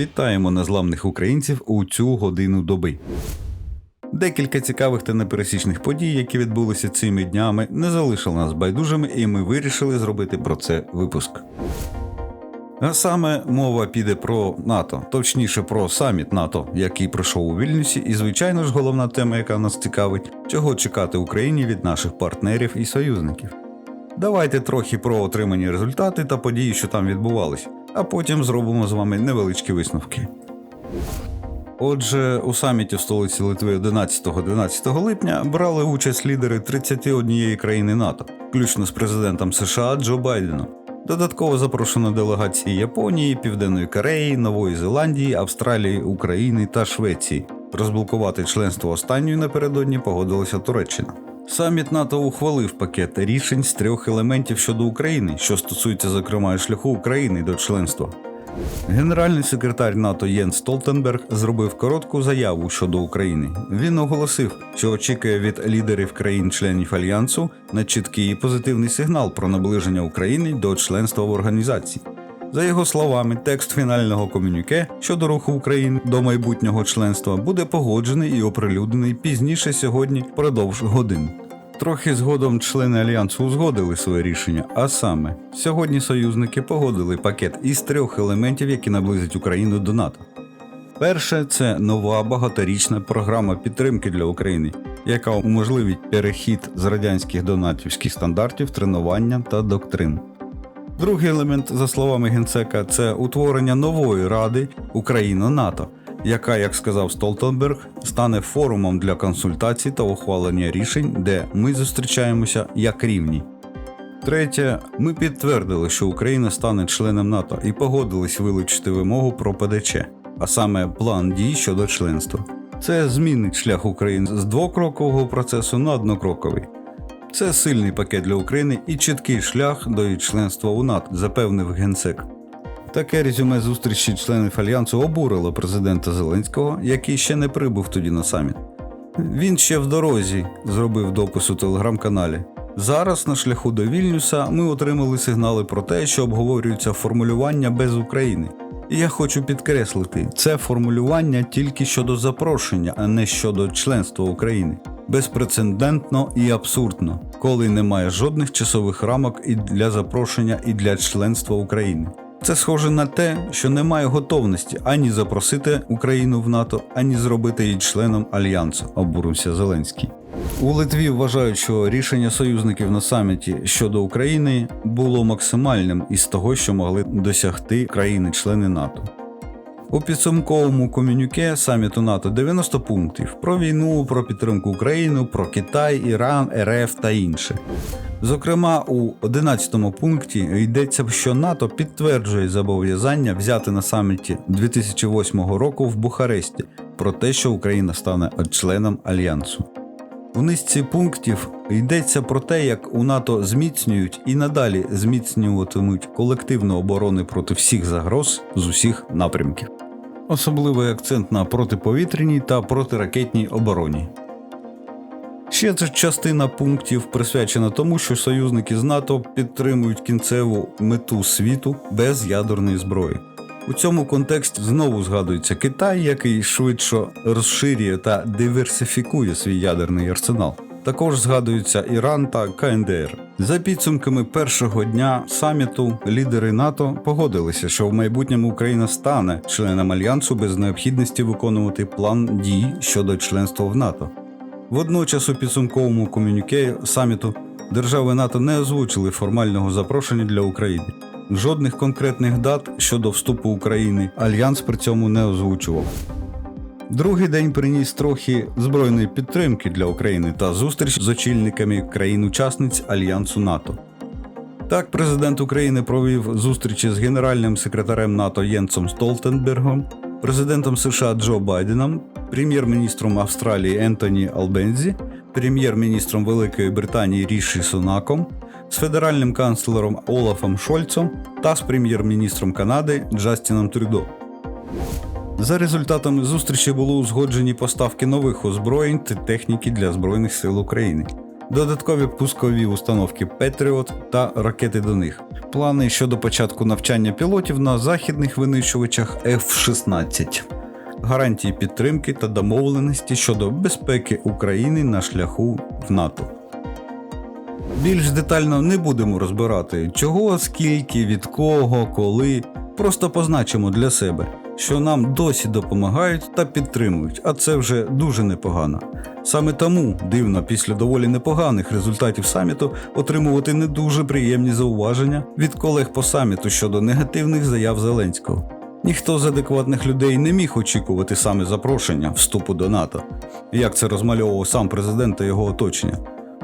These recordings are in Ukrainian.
Вітаємо незламних українців у цю годину доби. Декілька цікавих та непересічних подій, які відбулися цими днями, не залишили нас байдужими, і ми вирішили зробити про це випуск. А саме мова піде про НАТО, точніше про саміт НАТО, який пройшов у Вільнюсі, і звичайно ж головна тема, яка нас цікавить, чого чекати Україні від наших партнерів і союзників. Давайте трохи про отримані результати та події, що там відбувались, а потім зробимо з вами невеличкі висновки. Отже, у саміті в столиці Литви 11-12 липня брали участь лідери 31 країни НАТО, включно з президентом США Джо Байденом. Додатково запрошено делегації Японії, Південної Кореї, Нової Зеландії, Австралії, України та Швеції. Розблокувати членство останньої напередодні погодилася Туреччина. Саміт НАТО ухвалив пакет рішень з трьох елементів щодо України, що стосується зокрема і шляху України до членства. Генеральний секретар НАТО Єн Столтенберг зробив коротку заяву щодо України. Він оголосив, що очікує від лідерів країн-членів альянсу на чіткий і позитивний сигнал про наближення України до членства в організації. За його словами, текст фінального комюніке щодо руху України до майбутнього членства буде погоджений і оприлюднений пізніше сьогодні впродовж годин. Трохи згодом члени альянсу узгодили своє рішення, а саме, сьогодні союзники погодили пакет із трьох елементів, які наблизять Україну до НАТО. Перше це нова багаторічна програма підтримки для України, яка уможливить перехід з радянських до натівських стандартів тренування та доктрин. Другий елемент, за словами генсека, це утворення нової ради Україна-НАТО, яка, як сказав Столтенберг, стане форумом для консультацій та ухвалення рішень, де ми зустрічаємося як рівні. Третє, ми підтвердили, що Україна стане членом НАТО і погодились вилучити вимогу про ПДЧ, а саме план дій щодо членства. Це змінить шлях України з двокрокового процесу на однокроковий. Це сильний пакет для України і чіткий шлях до її членства у НАТО, запевнив генсек. Таке резюме зустрічі членів альянсу обурило президента Зеленського, який ще не прибув тоді на саміт. Він ще в дорозі зробив допис у телеграм-каналі. Зараз на шляху до Вільнюса ми отримали сигнали про те, що обговорюється формулювання без України. І я хочу підкреслити, це формулювання тільки щодо запрошення, а не щодо членства України. Безпрецедентно і абсурдно, коли немає жодних часових рамок і для запрошення, і для членства України. Це схоже на те, що немає готовності ані запросити Україну в НАТО, ані зробити її членом альянсу, обурився Зеленський. У Литві вважають, що рішення союзників на саміті щодо України було максимальним із того, що могли досягти країни-члени НАТО. У підсумковому комюніке саміту НАТО 90 пунктів про війну, про підтримку України, про Китай, Іран, РФ та інше. Зокрема, у 11 пункті йдеться, що НАТО підтверджує зобов'язання взяти на саміті 2008 року в Бухаресті про те, що Україна стане членом альянсу. У низці пунктів йдеться про те, як у НАТО зміцнюють і надалі зміцнюватимуть колективну оборону проти всіх загроз з усіх напрямків. Особливий акцент на протиповітряній та протиракетній обороні. Ще частина пунктів присвячена тому, що союзники з НАТО підтримують кінцеву мету світу без ядерної зброї. У цьому контексті знову згадується Китай, який швидше розширює та диверсифікує свій ядерний арсенал. Також згадуються Іран та КНДР. За підсумками першого дня саміту лідери НАТО погодилися, що в майбутньому Україна стане членом альянсу без необхідності виконувати план дій щодо членства в НАТО. Водночас у підсумковому комюніке саміту держави НАТО не озвучили формального запрошення для України. Жодних конкретних дат щодо вступу України альянс при цьому не озвучував. Другий день приніс трохи збройної підтримки для України та зустріч з очільниками країн-учасниць Альянсу НАТО. Так, президент України провів зустрічі з генеральним секретарем НАТО Єнсом Столтенбергом, президентом США Джо Байденом, прем'єр-міністром Австралії Ентоні Албензі, прем'єр-міністром Великої Британії Ріші Сунаком, з федеральним канцлером Олафом Шольцом та з прем'єр-міністром Канади Джастіном Трюдо. За результатами зустрічі було узгоджені поставки нових озброєнь та техніки для Збройних сил України. додаткові пускові установки Patriot та ракети до них, плани щодо початку навчання пілотів на західних винищувачах F-16, гарантії підтримки та домовленості щодо безпеки України на шляху в НАТО. Більш детально не будемо розбирати, чого, скільки, від кого, коли. Просто позначимо для себе, що нам досі допомагають та підтримують, а це вже дуже непогано. Саме тому дивно після доволі непоганих результатів саміту отримувати не дуже приємні зауваження від колег по саміту щодо негативних заяв Зеленського. Ніхто з адекватних людей не міг очікувати саме запрошення вступу до НАТО, як це розмальовував сам президент та його оточення.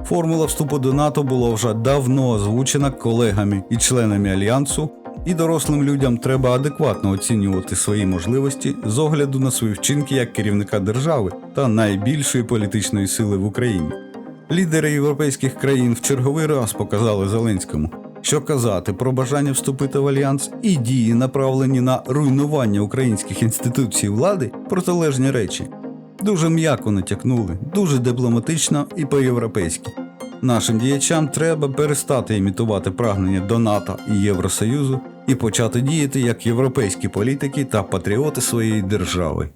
Формула вступу до НАТО була вже давно озвучена колегами і членами альянсу, і дорослим людям треба адекватно оцінювати свої можливості з огляду на свої вчинки як керівника держави та найбільшої політичної сили в Україні. Лідери європейських країн в черговий раз показали Зеленському, що казати про бажання вступити в альянс і дії, направлені на руйнування українських інституцій влади, протилежні речі. Дуже м'яко натякнули, дуже дипломатично і по-європейськи. Нашим діячам треба перестати імітувати прагнення до НАТО і Євросоюзу і почати діяти як європейські політики та патріоти своєї держави.